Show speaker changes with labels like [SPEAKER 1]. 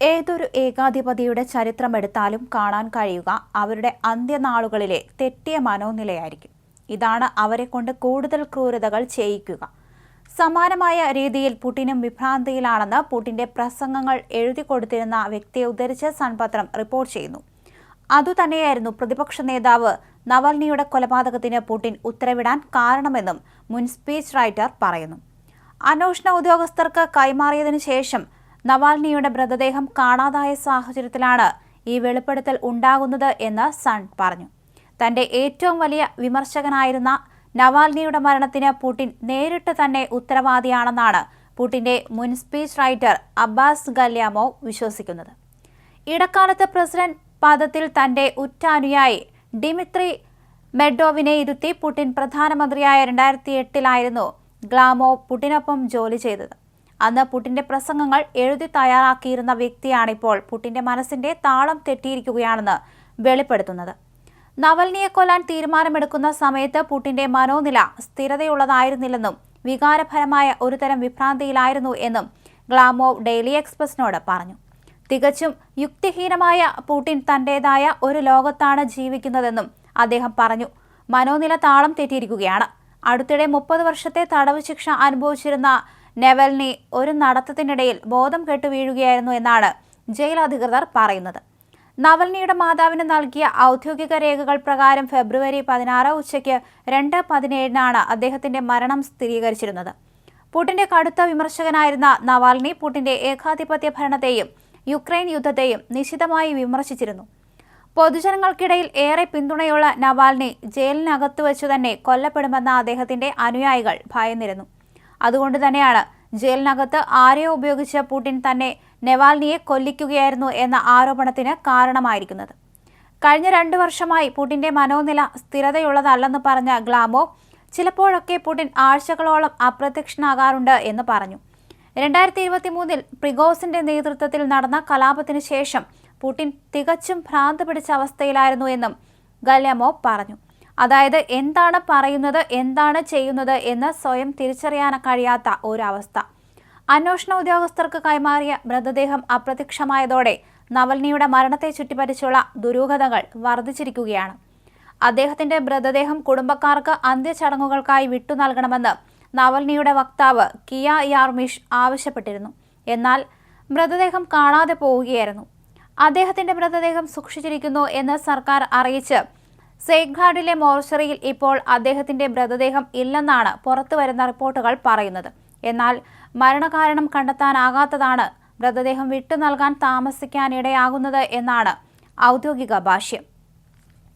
[SPEAKER 1] ഏതൊരു ഏകാധിപതിയുടെ ചരിത്രമെടുത്താലും കാണാൻ കഴിയുക അവരുടെ അന്ത്യനാളുകളിലെ തെറ്റിയ മനോനിലയായിരിക്കും. ഇതാണ് അവരെ കൊണ്ട് കൂടുതൽ ക്രൂരതകൾ ചെയ്യിക്കുക. സമാനമായ രീതിയിൽ പുടിനും വിഭ്രാന്തിയിലാണെന്ന് പുടിന്റെ പ്രസംഗങ്ങൾ എഴുതി കൊടുത്തിരുന്ന വ്യക്തിയെ ഉദ്ധരിച്ച് സൺപത്രം റിപ്പോർട്ട് ചെയ്യുന്നു. അതുതന്നെയായിരുന്നു പ്രതിപക്ഷ നേതാവ് നവൽനിയുടെ കൊലപാതകത്തിന് പുടിൻ ഉത്തരവിടാൻ കാരണമെന്നും മുൻ സ്പീച്ച് റൈറ്റർ പറയുന്നു. അന്വേഷണ ഉദ്യോഗസ്ഥർക്ക് കൈമാറിയതിനു ശേഷം നവാൽനിയുടെ മൃതദേഹം കാണാതായ സാഹചര്യത്തിലാണ് ഈ വെളിപ്പെടുത്തൽ ഉണ്ടാകുന്നത് എന്ന് സൺ പറഞ്ഞു. തന്റെ ഏറ്റവും വലിയ വിമർശകനായിരുന്ന നവാൽനിയുടെ മരണത്തിന് പുടിൻ നേരിട്ട് തന്നെ ഉത്തരവാദിയാണെന്നാണ് പുടിന്റെ മുൻ സ്പീച്ച് റൈറ്റർ അബ്ബാസ് ഗല്യാമോ വിശ്വസിക്കുന്നത്. ഇടക്കാലത്ത് പ്രസിഡന്റ് പദത്തിൽ തന്റെ ഉറ്റാനുയായി ഡിമിത്രി മെഡോവിനെ ഇരുത്തി പുടിൻ പ്രധാനമന്ത്രിയായ രണ്ടായിരത്തി എട്ടിലായിരുന്നു ഗ്ലാമോ പുടിനൊപ്പം ജോലി ചെയ്തത്. അന്ന് പുടിന്റെ പ്രസംഗങ്ങൾ എഴുതി തയ്യാറാക്കിയിരുന്ന വ്യക്തിയാണിപ്പോൾ പുടിന്റെ മനസ്സിന്റെ താളം തെറ്റിയിരിക്കുകയാണെന്ന് വെളിപ്പെടുത്തുന്നത്. നവൽനിയെ കൊല്ലാൻ തീരുമാനമെടുക്കുന്ന സമയത്ത് പുടിന്റെ മനോനില സ്ഥിരതയുള്ളതായിരുന്നില്ലെന്നും വികാരപരമായ ഒരുതരം വിഭ്രാന്തിയിലായിരുന്നു എന്നും ഗ്ലാമോവ് ഡെയിലി എക്സ്പ്രസിനോട് പറഞ്ഞു. തികച്ചും യുക്തിഹീനമായ പുടിൻ തന്റേതായ ഒരു ലോകത്താണ് ജീവിക്കുന്നതെന്നും അദ്ദേഹം പറഞ്ഞു. മനോനില താളം തെറ്റിയിരിക്കുകയാണ്. അടുത്തിടെ മുപ്പത് വർഷത്തെ തടവ് ശിക്ഷ അനുഭവിച്ചിരുന്ന നെവൽനി ഒരു നടത്തത്തിനിടയിൽ ബോധം കെട്ടു വീഴുകയായിരുന്നു എന്നാണ് ജയിൽ അധികൃതർ പറയുന്നത്. നവൽനിയുടെ മാതാവിന് നൽകിയ ഔദ്യോഗിക രേഖകൾ പ്രകാരം ഫെബ്രുവരി പതിനാറ് ഉച്ചയ്ക്ക് രണ്ട് പതിനേഴിനാണ് അദ്ദേഹത്തിന്റെ മരണം സ്ഥിരീകരിച്ചിരുന്നത്. പുടിന്റെ കടുത്ത വിമർശകനായിരുന്ന നവാൽനി പുടിന്റെ ഏകാധിപത്യ ഭരണത്തെയും യുക്രൈൻ യുദ്ധത്തെയും നിശിതമായി വിമർശിച്ചിരുന്നു. പൊതുജനങ്ങൾക്കിടയിൽ ഏറെ പിന്തുണയുള്ള നവാൽനി ജയിലിനകത്തു വെച്ചു തന്നെ കൊല്ലപ്പെടുമെന്ന അദ്ദേഹത്തിന്റെ അനുയായികൾ ഭയന്നിരുന്നു. അതുകൊണ്ട് തന്നെയാണ് ജയിലിനകത്ത് ആരെയോ ഉപയോഗിച്ച് പുടിൻ തന്നെ നെവാൽനിയെ കൊല്ലിക്കുകയായിരുന്നു എന്ന ആരോപണത്തിന് കാരണമായിരിക്കുന്നത്. കഴിഞ്ഞ രണ്ടു വർഷമായി പുടിന്റെ മനോനില സ്ഥിരതയുള്ളതല്ലെന്ന് പറഞ്ഞ ഗ്ലാമോ ചിലപ്പോഴൊക്കെ പുടിൻ ആഴ്ചകളോളം അപ്രത്യക്ഷനാകാറുണ്ട് എന്ന് പറഞ്ഞു. രണ്ടായിരത്തി ഇരുപത്തി മൂന്നിൽ പ്രിഗോസിന്റെ നേതൃത്വത്തിൽ നടന്ന കലാപത്തിനു ശേഷം പുടിൻ തികച്ചും ഭ്രാന്ത് പിടിച്ച അവസ്ഥയിലായിരുന്നു എന്നും ഗല്യമോ പറഞ്ഞു. അതായത് എന്താണ് പറയുന്നത് എന്താണ് ചെയ്യുന്നത് എന്ന് സ്വയം തിരിച്ചറിയാൻ കഴിയാത്ത ഒരവസ്ഥ. അന്വേഷണ ഉദ്യോഗസ്ഥർക്ക് കൈമാറിയ മൃതദേഹം അപ്രത്യക്ഷമായതോടെ നവൽനിയുടെ മരണത്തെ ചുറ്റിപ്പറ്റിച്ചുള്ള ദുരൂഹതകൾ വർദ്ധിച്ചിരിക്കുകയാണ്. അദ്ദേഹത്തിന്റെ മൃതദേഹം കുടുംബക്കാർക്ക് അന്ത്യചടങ്ങുകൾക്കായി വിട്ടു നൽകണമെന്ന് നവൽനിയുടെ വക്താവ് കിയ യാർമിഷ് ആവശ്യപ്പെട്ടിരുന്നു. എന്നാൽ മൃതദേഹം കാണാതെ പോവുകയായിരുന്നു. അദ്ദേഹത്തിന്റെ മൃതദേഹം സൂക്ഷിച്ചിരിക്കുന്നു എന്ന് സർക്കാർ അറിയിച്ച് സേഗ്ഘാഡിലെ മോർച്ചറിയിൽ ഇപ്പോൾ അദ്ദേഹത്തിന്റെ മൃതദേഹം ഇല്ലെന്നാണ് പുറത്തുവരുന്ന റിപ്പോർട്ടുകൾ പറയുന്നത്. എന്നാൽ മരണകാരണം കണ്ടെത്താനാകാത്തതാണ് മൃതദേഹം വിട്ടു നൽകാൻ താമസിക്കാനിടയാകുന്നത് എന്നാണ് ഔദ്യോഗിക ഭാഷ്യം.